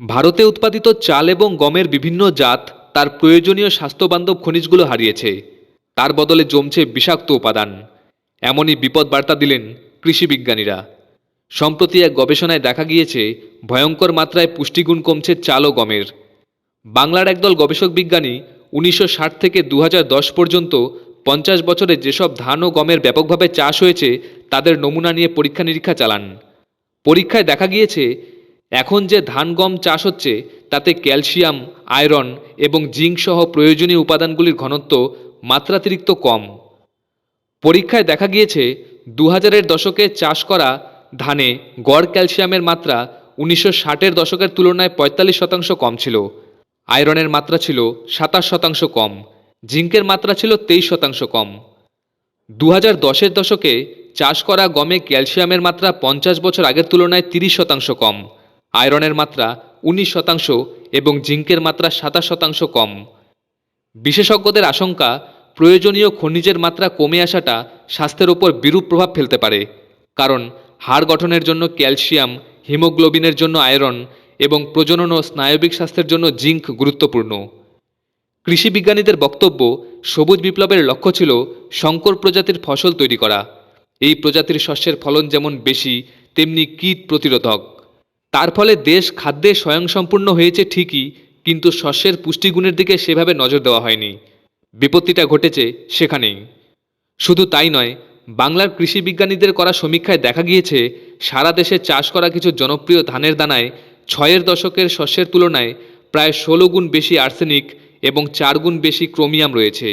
ভারতে উৎপাদিত চাল এবং গমের বিভিন্ন জাত তার প্রয়োজনীয় স্বাস্থ্যবান্ধব খনিজগুলো হারিয়েছে। তার বদলে জমছে বিষাক্ত উপাদান। এমনই বিপদ বার্তা দিলেন কৃষি বিজ্ঞানীরা। সম্প্রতি এক গবেষণায় দেখা গিয়েছে, ভয়ঙ্কর মাত্রায় পুষ্টিগুণ কমছে চাল ও গমের। বাংলার একদল গবেষক বিজ্ঞানী উনিশশো ষাট থেকে দু হাজার দশ পর্যন্ত পঞ্চাশ বছরে যেসব ধান ও গমের ব্যাপকভাবে চাষ হয়েছে, তাদের নমুনা নিয়ে পরীক্ষা নিরীক্ষা চালান। পরীক্ষায় দেখা গিয়েছে এখন যে ধান গম চাষ হচ্ছে, তাতে ক্যালসিয়াম, আয়রন এবং জিঙ্ক সহ প্রয়োজনীয় উপাদানগুলির ঘনত্ব মাত্রাতিরিক্ত কম। পরীক্ষায় দেখা গিয়েছে দু হাজারের দশকে চাষ করা ধানে গড় ক্যালসিয়ামের মাত্রা উনিশশো ষাটের দশকের তুলনায় পঁয়তাল্লিশ শতাংশ কম ছিল। আয়রনের মাত্রা ছিল সাতাশ শতাংশ কম, জিঙ্কের মাত্রা ছিল তেইশ শতাংশ কম। দু হাজার দশের দশকে চাষ করা গমে ক্যালসিয়ামের মাত্রা পঞ্চাশ বছর আগের তুলনায় তিরিশ শতাংশ কম। আয়রনের মাত্রা উনিশ শতাংশ এবং জিঙ্কের মাত্রা সাতাশ শতাংশ কম। বিশেষজ্ঞদের আশঙ্কা, প্রয়োজনীয় খনিজের মাত্রা কমে আসাটা স্বাস্থ্যের ওপর বিরূপ প্রভাব ফেলতে পারে। কারণ, হাড় গঠনের জন্য ক্যালসিয়াম, হিমোগ্লোবিনের জন্য আয়রন এবং প্রজনন ও স্নায়বিক স্বাস্থ্যের জন্য জিঙ্ক গুরুত্বপূর্ণ। কৃষিবিজ্ঞানীদের বক্তব্য সবুজ বিপ্লবের লক্ষ্য ছিল সংকর প্রজাতির ফসল তৈরি করা। এই প্রজাতির শস্যের ফলন যেমন বেশি, তেমনি কীট প্রতিরোধক। তার ফলে দেশ খাদ্যে স্বয়ংসম্পূর্ণ হয়েছে ঠিকই, কিন্তু শস্যের পুষ্টিগুণের দিকে সেভাবে নজর দেওয়া হয়নি। বিপত্তিটা ঘটেছে সেখানেই। শুধু তাই নয়, বাংলার কৃষি বিজ্ঞানীদের করা সমীক্ষায় দেখা গিয়েছে, সারা দেশে চাষ করা কিছু জনপ্রিয় ধানের দানায় ছয়ের দশকের শস্যের তুলনায় প্রায় ষোলো গুণ বেশি আর্সেনিক এবং চার গুণ বেশি ক্রোমিয়াম রয়েছে।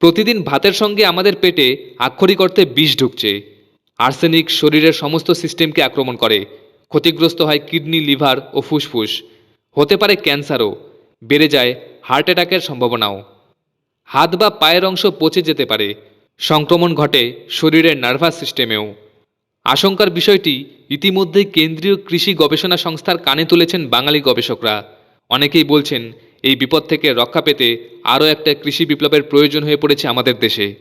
প্রতিদিন ভাতের সঙ্গে আমাদের পেটে আক্ষরিক অর্থে বিষ ঢুকছে। আর্সেনিক শরীরের সমস্ত সিস্টেমকে আক্রমণ করে। ক্ষতিগ্রস্ত হয় কিডনি, লিভার ও ফুসফুস। হতে পারে ক্যান্সারও। বেড়ে যায় হার্ট অ্যাটাকের সম্ভাবনাও। হাত বা পায়ের অংশ পচে যেতে পারে। সংক্রমণ ঘটে শরীরের নার্ভাস সিস্টেমেও। আশঙ্কার বিষয়টি ইতিমধ্যেই কেন্দ্রীয় কৃষি গবেষণা সংস্থার কানে তুলেছেন বাঙালি গবেষকরা। অনেকেই বলছেন, এই বিপদ থেকে রক্ষা পেতে আরও একটা কৃষি বিপ্লবের প্রয়োজন হয়ে পড়েছে আমাদের দেশে।